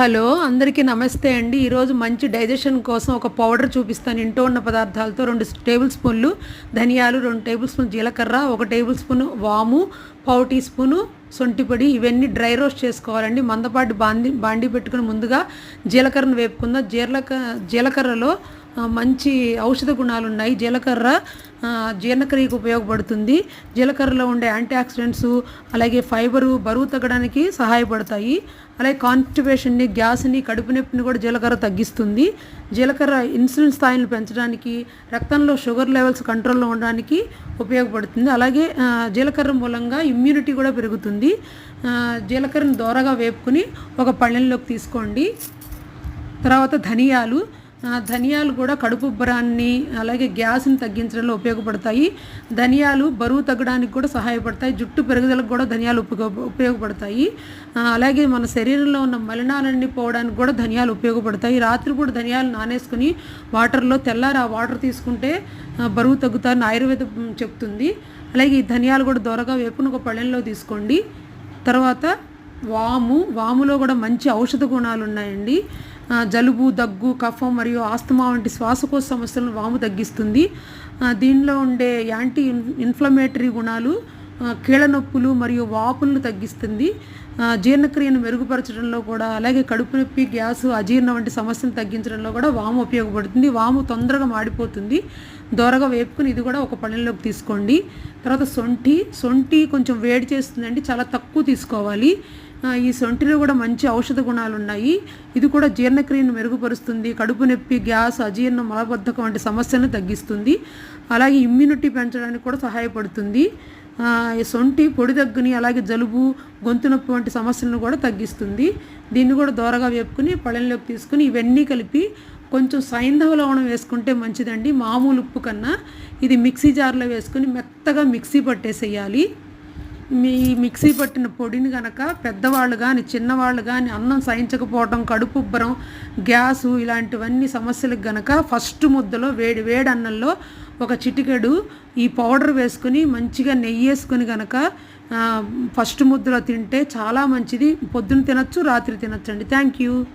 Hello అందరికీ నమస్తే అండి. ఈరోజు మంచి డైజెషన్ కోసం ఒక పౌడర్ చూపిస్తాను. ఇంట్లో ఉన్న పదార్థాలతో రెండు టేబుల్ స్పూన్లు ధనియాలు రెండు టేబుల్ స్పూన్ జీలకర్ర ఒక టేబుల్ స్పూన్ వాము పావు టీ స్పూను సొంటిపొడి ఇవన్నీ డ్రై రోస్ట్ చేసుకోవాలండి. మందపాటి బాండి బాండి పెట్టుకుని ముందుగా జీలకర్రను వేపుకుందాం. జీలక జీలకర్రలో మంచి ఔషధ గుణాలు ఉన్నాయి. జీలకర్ర జీర్ణక్రియకు ఉపయోగపడుతుంది. జీలకర్రలో ఉండే యాంటీ ఆక్సిడెంట్స్ అలాగే ఫైబరు బరువు తగ్గడానికి సహాయపడతాయి. అలాగే కాన్స్టిపేషన్ని గ్యాస్ని కడుపు నొప్పిని కూడా జీలకర్ర తగ్గిస్తుంది. జీలకర్ర ఇన్సులిన్ స్థాయిని పెంచడానికి రక్తంలో షుగర్ లెవెల్స్ కంట్రోల్లో ఉండడానికి ఉపయోగపడుతుంది. అలాగే జీలకర్ర మూలంగా ఇమ్యూనిటీ కూడా పెరుగుతుంది. జీలకర్రను దోరగా వేపుకుని ఒక పళ్ళెంలోకి తీసుకోండి. తర్వాత ధనియాలు ధనియాలు కూడా కడుపు ఉబ్బరాన్ని అలాగే గ్యాస్ని తగ్గించడంలో ఉపయోగపడతాయి. ధనియాలు బరువు తగ్గడానికి కూడా సహాయపడతాయి. జుట్టు పెరుగుదలకు కూడా ధనియాలు ఉపయోగ ఉపయోగపడతాయి. అలాగే మన శరీరంలో ఉన్న మలినాలన్నీ పోవడానికి కూడా ధనియాలు ఉపయోగపడతాయి. రాత్రిపూట ధనియాలు నానేసుకుని వాటర్లో తెల్లారి ఆ వాటర్ తీసుకుంటే బరువు తగ్గుతారని ఆయుర్వేదం చెప్తుంది. అలాగే ఈ ధనియాలు కూడా దొరగా వేపును ఒక పళ్ళెంలో తీసుకోండి. తర్వాత వాము వాములో కూడా మంచి ఔషధ గుణాలు ఉన్నాయండి జలుబు దగ్గు కఫం మరియు ఆస్తమా వంటి శ్వాసకోశ సమస్యలను వాము తగ్గిస్తుంది. దీనిలో ఉండే యాంటీ ఇన్ ఇన్ఫ్లమేటరీ గుణాలు ఆ, కీళ్ళ నొప్పులు మరియు వాపులను తగ్గిస్తుంది. జీర్ణక్రియను మెరుగుపరచడంలో కూడా అలాగే కడుపు నొప్పి గ్యాసు అజీర్ణం వంటి సమస్యను తగ్గించడంలో కూడా వాము ఉపయోగపడుతుంది. వాము తొందరగా మాడిపోతుంది. దొరగా వేపుకుని ఇది కూడా ఒక పళ్ళెంలోకి తీసుకోండి. తర్వాత సొంటి సొంటి కొంచెం వేడి చేస్తుందండి చాలా తక్కువ తీసుకోవాలి. ఈ సొంటిలో కూడా మంచి ఔషధ గుణాలు ఉన్నాయి. ఇది కూడా జీర్ణక్రియను మెరుగుపరుస్తుంది కడుపు నొప్పి గ్యాస్ అజీర్ణం మలబద్ధకం వంటి సమస్యలను తగ్గిస్తుంది. అలాగే ఇమ్యూనిటీ పెంచడానికి కూడా సహాయపడుతుంది. ఈ సొంటి పొడి దగ్గుని అలాగే జలుబు గొంతు నొప్పి వంటి సమస్యలను కూడా తగ్గిస్తుంది. దీన్ని కూడా దోరగా వేపుకుని పళ్ళెంలోకి తీసుకుని ఇవన్నీ కలిపి కొంచెం సైంధవ లవణం వేసుకుంటే మంచిదండి. మామూలు ఉప్పు కన్నా ఇది మిక్సీ జార్లో వేసుకుని మెత్తగా మిక్సీ పట్టేసేయాలి. మీ మిక్సీ పట్టిన పొడిని కనుక పెద్దవాళ్ళు కానీ చిన్నవాళ్ళు కానీ అన్నం సహించకపోవటం కడుపు ఉబ్బరం గ్యాసు ఇలాంటివన్నీ సమస్యలకు గనక ఫస్ట్ ముద్దలో వేడి వేడి అన్నంలో ఒక చిటికెడు ఈ పౌడర్ వేసుకుని మంచిగా నెయ్యి వేసుకుని కనుక ఫస్ట్ ముద్దలో తింటే చాలా మంచిది. పొద్దున తినచ్చు రాత్రి తినచ్చండి. Thank you.